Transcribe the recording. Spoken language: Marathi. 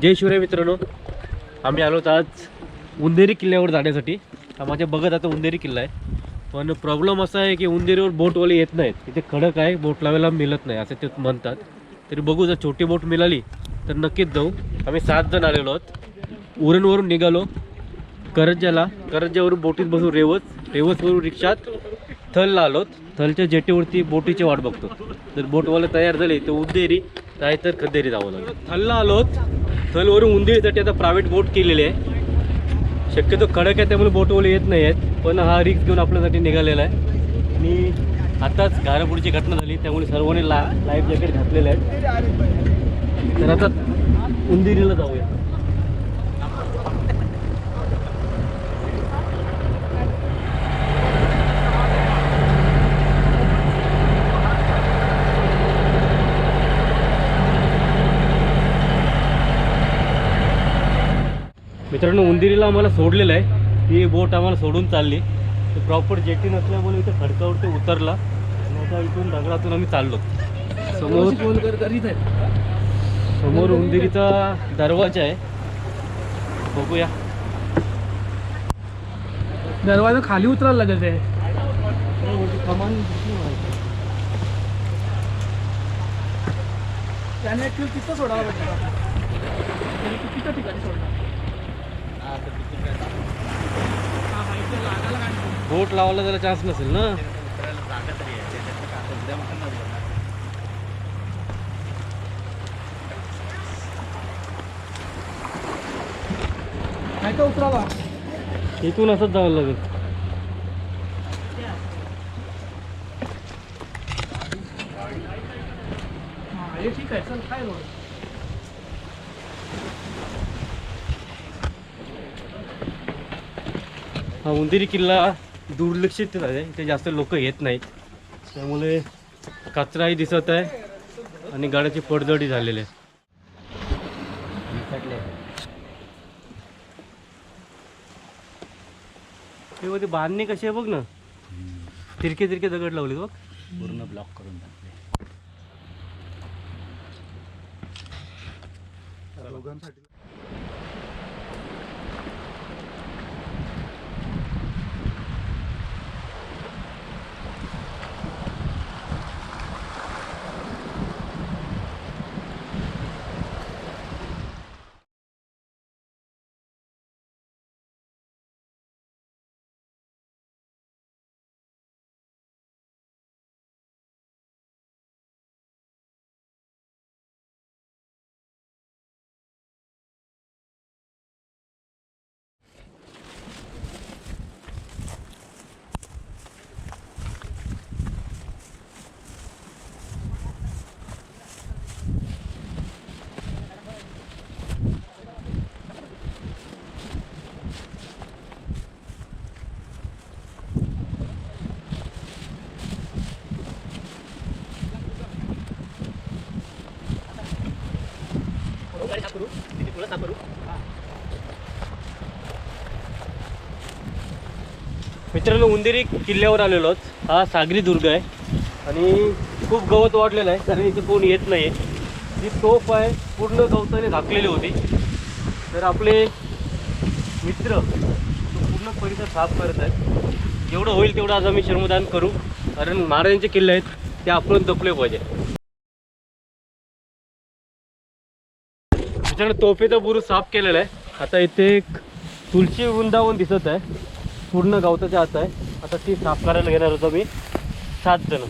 जय शिवराय मित्रांनो. आम्ही आलो आज उंदेरी किल्ल्यावर जाण्यासाठी. हा माझ्या बघत आता उंदेरी किल्ला आहे. पण प्रॉब्लेम असा आहे की उंदेरीवर बोटवाले येत नाहीत. इथे खडक आहे बोट लावायला मिळत नाही असं ते म्हणतात. तरी बघू जर छोटी बोट मिळाली तर नक्कीच जाऊ. आम्ही सात जण आलेलो आहोत. उरणवरून निघालो. करंजाला करंजावरून बोटीत बसून रेवस रेवसवरून रिक्षात थलला आलोत थलच्या जेटीवरती बोटीची वाट बघतो. जर बोटवाले तयार झाले तर उंदेरी नाहीतर खद्देरी जावं लागेल. थलला आलोत थलवरून उंदीरसाठी आता प्रायव्हेट बोट केलेली आहे. शक्यतो कडक आहे त्यामुळे बोटवले येत नाही आहेत पण हा रिक्स घेऊन आपल्यासाठी निघालेला आहे. आणि आताच घारापुढची घटना झाली त्यामुळे सर्वांनी ला लाईफ जॅकेट घातलेले आहेत तर आता उंदिरीला जाऊया. मित्रांनो उंदिरीला आम्हाला सोडलेलं आहे. ती बोट आम्हाला सोडून चालली. प्रॉपर जेटी नसल्यामुळे इथं खडकावरती उतरला. आणि आता इथून दगडातून आम्ही चाललो. समोर फोन कर करीत आहे. समोर उंदिरीचा दरवाजा आहे. बघूया. दरवाजा खाली उतरायला लागत आहे कमान त्याने तिथं त्याने चुकीच्या ठिकाणी सोडला हा, हा, इथे लागायला काय नाही. बोट लावायला जरा चान्स नसेल ना? उतरावा? इथून असंच जावं लागेल. ठीक आहे चल काय हा उंदिरी किल्ला दुर्लक्षित आहे. इथे जास्त लोक येत नाहीत. त्यामुळे कचराही दिसत आहे आणि गाड्याची पडझडी झालेली आहे. हे बांधणी कशी आहे बघ ना. तिरके तिरके दगड लावले बघ. पूर्ण ब्लॉक करून टाकले. मित्रांनो उंदेरी किल्ल्यावर आलेलो आहोत. हा सागरी दुर्ग आहे. आणि खूप गवत वाढलेलं आहे कारण इथे कोण येत नाही आहे जी तोफ आहे पूर्ण गवताने झाकलेली होती. तर आपले मित्र पूर्ण परिसर साफ करत आहेत. जेवढं होईल तेवढं आज आम्ही श्रमदान करू. कारण महाराजांचे किल्ले आहेत ते आपण जपले पाहिजे. मित्रांनो तोफेचं बुरुज साफ केलेला आहे. आता इथे एक तुलशी वृंदावन दिसत आहे. पूर्ण गवताच्या आत आहे. आता ती साफ करायला घेणार होतो मी. सात जण.